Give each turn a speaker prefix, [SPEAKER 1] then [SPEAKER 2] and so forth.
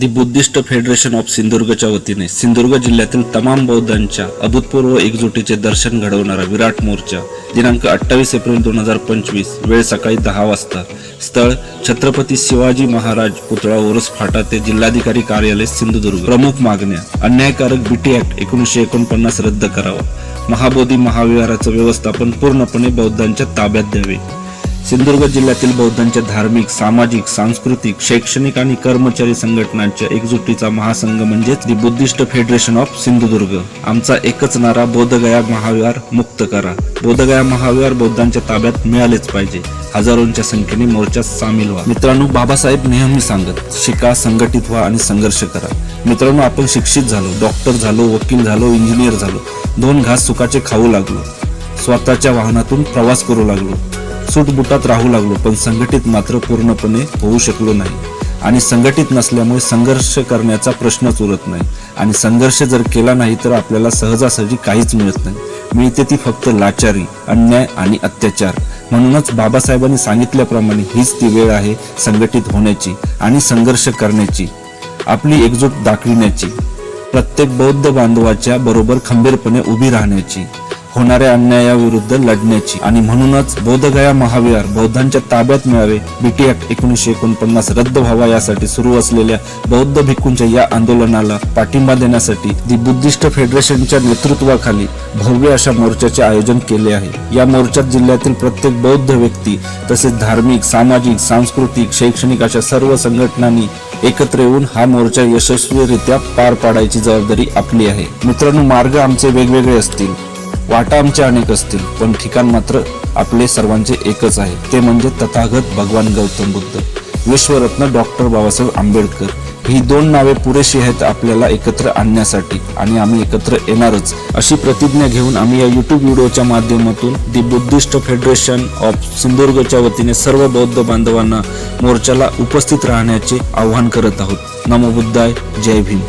[SPEAKER 1] दि Buddhist federation of सिंधुदुर्गच्या वतीने सिंधुदुर्ग जिल्ह्यातील तमाम बौद्धांच्या अभूतपूर्व एकजुटीचे दर्शन घडवणारा विराट मोर्चा दिनांक अठ्ठावीस एप्रिल दोन हजार पंचवीस वेळ सकाळी दहा वाजता. स्थळ छत्रपती शिवाजी महाराज पुतळा ओरस फाटा ते जिल्हाधिकारी कार्यालय सिंधुदुर्ग. प्रमुख मागण्या अन्यायकारक बीटी ऍक्ट एकोणीसशे एकोणपन्नास रद्द करावा. महाबोधी महाविहाराचं व्यवस्थापन पूर्णपणे बौद्धांच्या ताब्यात द्यावे. सिंधुदुर्ग जिल्ह्यातील बौद्धांच्या धार्मिक सामाजिक सांस्कृतिक शैक्षणिक आणि कर्मचारी संघटनांच्या एकजुटीचा महासंघ म्हणजेच the Buddhist federation of Sindhudurg. आमचा एकच नारा बोधगया महाविहार मुक्त करा. बोधगया महाविहार बौद्धांच्या ताब्यात मिळालेच पाहिजे. हजारोंच्या संख्येने मोर्चात सामील व्हा. मित्रांनो बाबासाहेब नेहमी सांगत शिका संघटित व्हा आणि संघर्ष करा. मित्रांनो आपण शिक्षित झालो डॉक्टर झालो वकील झालो इंजिनियर झालो. दोन घास सुखाचे खाऊ लागलो. स्वतःच्या वाहनातून प्रवास करू लागलो. सुटबुटात राहू लागलो पण संघटित मात्र पूर्णपणे होऊ शकलो नाही. आणि संघटित नसल्यामुळे संघर्ष करण्याचा प्रश्नच उरत नाही. आणि संघर्ष जर केला नाही तर आपल्याला सहजासहजी काहीच मिळत नाही. मिळते ती फक्त लाचारी अन्याय आणि अत्याचार. म्हणूनच बाबासाहेबांनी सांगितल्याप्रमाणे हीच ती वेळ आहे संघटित होण्याची आणि संघर्ष करण्याची. आपली एकजूट दाखविण्याची. प्रत्येक बौद्ध बांधवाच्या बरोबर खंबीरपणे उभी राहण्याची. होणाऱ्या अन्यायाविरुद्ध लढण्याची. आणि म्हणूनच बोधगया महाविहार बौद्धांच्या ताब्यात मिळावे बीटी ऍक्ट एकोणीसशे एकोणपन्नास रद्द व्हावा यासाठी सुरू असलेल्या बौद्ध भिक्खूंच्या या आंदोलनाला पाठिंबा देण्यासाठी दि बुद्धिस्ट फेडरेशनच्या नेतृत्वाखाली भव्य अशा मोर्चाचे आयोजन केले आहे. या मोर्चात जिल्ह्यातील प्रत्येक बौद्ध व्यक्ती तसेच धार्मिक सामाजिक सांस्कृतिक शैक्षणिक अशा सर्व संघटनांनी एकत्र येऊन हा मोर्चा यशस्वीरित्या पार पाडायची जबाबदारी आपली आहे. मित्रांनो मार्ग आमचे वेगवेगळे असतील. वाटा आमचे अनेक असतील पण ठिकाण मात्र आपले सर्वांचे एकच आहे. ते म्हणजे तथागत भगवान गौतम बुद्ध. विश्वरत्न डॉक्टर बाबासाहेब आंबेडकर. ही दोन नावे पुरेशी आहेत आपल्याला एकत्र आणण्यासाठी. आणि आम्ही एकत्र येणारच. अशी प्रतिज्ञा घेऊन आम्ही या युट्यूब व्हिडिओच्या माध्यमातून दि बुद्धिस्ट फेडरेशन ऑफ सिंधुदुर्गच्या वतीने सर्व बौद्ध बांधवांना मोर्चाला उपस्थित राहण्याचे आवाहन करत आहोत. नमो बुद्धाय. जय भीम.